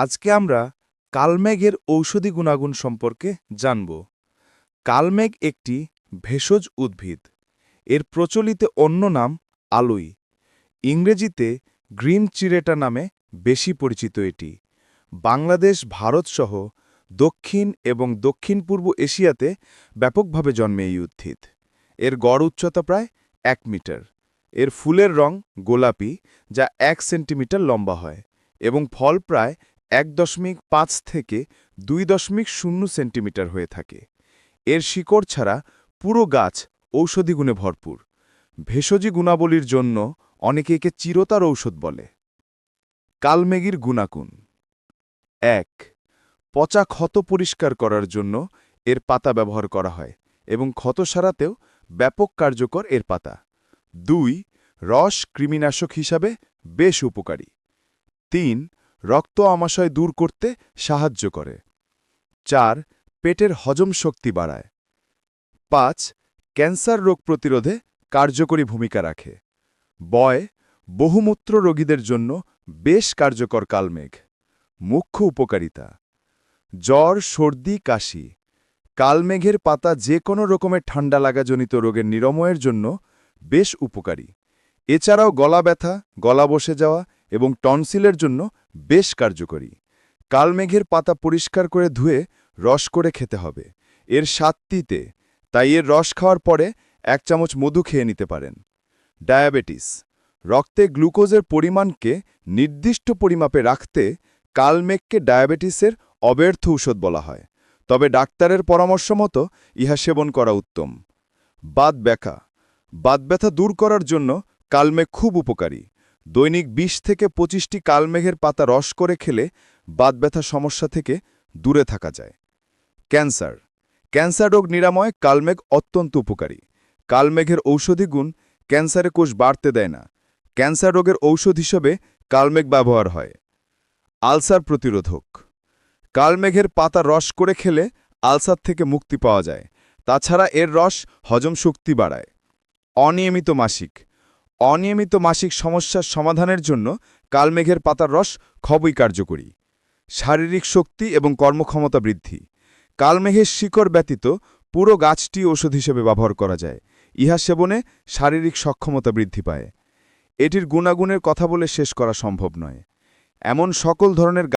আজকে আমরা কালমেঘের ঔষধি গুণাগুণ সম্পর্কে জানব। কালমেঘ একটি ভেষজ উদ্ভিদ। এর প্রচলিত অন্য নাম আলুই। ইংরেজিতে গ্রিন চিরেটা নামে বেশি পরিচিত এটি। বাংলাদেশ ভারতসহ দক্ষিণ এবং দক্ষিণ পূর্ব এশিয়াতে ব্যাপকভাবে জন্মে এই উদ্ভিদ। এর গড় উচ্চতা প্রায় এক মিটার। এর ফুলের রং গোলাপি, যা এক সেন্টিমিটার লম্বা হয় এবং ফল প্রায় এক দশমিক পাঁচ থেকে দুই দশমিক শূন্য সেন্টিমিটার হয়ে থাকে। এর শিকড় ছাড়া পুরো গাছ ঔষধি গুণে ভরপুর। ভেষজী গুণাবলীর জন্য অনেকে একে চিরতার ঔষধ বলে। কালমেগির গুণাগুণ। এক, পচা ক্ষত পরিষ্কার করার জন্য এর পাতা ব্যবহার করা হয় এবং ক্ষত সারাতেও ব্যাপক কার্যকর এর পাতা। দুই, রস কৃমিনাশক হিসাবে বেশ উপকারী। তিন রক্ত আমাশয় দূর করতে সাহায্য করে। চার, পেটের হজম শক্তি বাড়ায়। পাঁচ, ক্যান্সার রোগ প্রতিরোধে কার্যকরী ভূমিকা রাখে। বয়, বহুমূত্র রোগীদের জন্য বেশ কার্যকর কালমেঘ। মুখ্য উপকারিতা। জ্বর, সর্দি, কাশি। কালমেঘের পাতা যে কোনো রকমের ঠান্ডা লাগাজনিত রোগের নিরাময়ের জন্য বেশ উপকারী। এছাড়াও গলা ব্যথা, গলা বসে যাওয়া এবং টনসিলের জন্য বেশ কার্যকরী। কালমেঘের পাতা পরিষ্কার করে ধুয়ে রস করে খেতে হবে। এর স্বাদটিতে তাই এর রস খাওয়ার পরে এক চামচ মধু খেয়ে নিতে পারেন। ডায়াবেটিস, রক্তে গ্লুকোজের পরিমাণকে নির্দিষ্ট পরিমাপে রাখতে কালমেঘকে ডায়াবেটিসের অব্যর্থ ঔষধ বলা হয়। তবে ডাক্তারের পরামর্শ মতো ইহা সেবন করা উত্তম। বাত ব্যথা বাত ব্যথা দূর করার জন্য কালমেঘ খুব উপকারী। দৈনিক ২০ থেকে পঁচিশটি কালমেঘের পাতা রস করে খেলে বাত ব্যথা সমস্যা থেকে দূরে থাকা যায়। ক্যান্সার। ক্যান্সার রোগ নিরাময় কালমেঘ অত্যন্ত উপকারী। কালমেঘের ঔষধি গুণ ক্যান্সারে কোষ বাড়তে দেয় না। ক্যান্সার রোগের ঔষধ হিসেবে কালমেঘ ব্যবহার হয়। আলসার প্রতিরোধক। কালমেঘের পাতা রস করে খেলে আলসার থেকে মুক্তি পাওয়া যায়। তাছাড়া এর রস হজম শক্তি বাড়ায়। অনিয়মিত মাসিক। অনিয়মিত মাসিক সমস্যার সমাধানের জন্য কালমেঘের পাতার রস খুবই কার্যকরী। শারীরিক শক্তি এবং কর্মক্ষমতা বৃদ্ধি। কালমেঘের শিকড় ব্যতীত পুরো গাছটি ওষুধ হিসেবে ব্যবহার করা যায়। ইহা সেবনে শারীরিক সক্ষমতা বৃদ্ধি পায়। এটির গুণাগুণের কথা বলে শেষ করা সম্ভব নয়। এমন সকল ধরনের